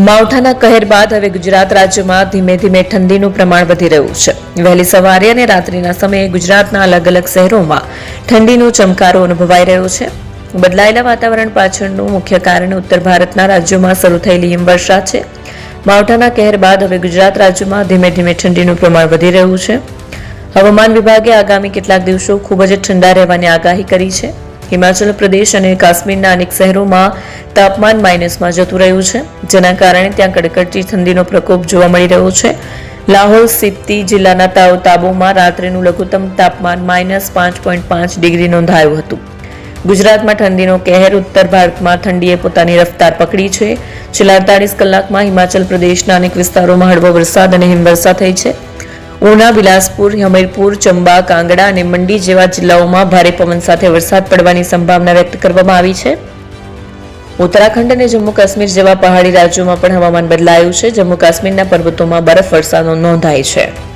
માવઠાના કહેર બાદ હવે ગુજરાત રાજ્યમાં ધીમે ધીમે ઠંડીનું પ્રમાણ વધી રહ્યું છે. વહેલી સવારે અને રાત્રિના સમયે ગુજરાતના અલગ અલગ શહેરોમાં ઠંડીનો ચમકારો અનુભવાઈ રહ્યો છે. બદલાયેલા વાતાવરણ પાછળનું મુખ્ય કારણ ઉત્તર ભારતના રાજ્યોમાં શરૂ થયેલી હિમવર્ષા છે. માવઠાના કહેર બાદ હવે ગુજરાત રાજ્યમાં ધીમે ધીમે ઠંડીનું પ્રમાણ વધી રહ્યું છે. હવામાન વિભાગે આગામી કેટલાક દિવસો ખૂબ જ ઠંડા રહેવાની આગાહી કરી છે. હિમાચલ પ્રદેશ અને કાશ્મીરના અનેક શહેરોમાં તાપમાન માઇનસમાં જતું રહ્યું છે, જેના કારણે ત્યાં કડકડતી ઠંડીનો પ્રકોપ જોવા મળી રહ્યો છે. લાહોલ સિપ્તી જિલ્લાના તાવ તાબોમાં રાત્રિનું લઘુત્તમ તાપમાન માઇનસ પાંચ પોઈન્ટ પાંચ ડિગ્રી નોંધાયું હતું. ગુજરાતમાં ઠંડીનો કહેર, ઉત્તર ભારતમાં ઠંડીએ પોતાની રફતાર પકડી છે. છેલ્લા અડતાલીસ કલાકમાં હિમાચલ પ્રદેશના અનેક વિસ્તારોમાં હળવો વરસાદ અને હિમવર્ષા થઈ છે. ઉના, બિલાસપુર, હમીરપુર, ચંબા, કાંગડા અને મંડી જેવા જિલ્લાઓમાં ભારે પવન સાથે વરસાદ પડવાની સંભાવના વ્યક્ત કરવામાં આવી છે. ઉત્તરાખંડ અને જમ્મુ કાશ્મીર જેવા પહાડી રાજ્યોમાં પણ હવામાન બદલાયું છે. જમ્મુ કાશ્મીરના પર્વતોમાં બરફ વર્ષાનો નોંધાય છે.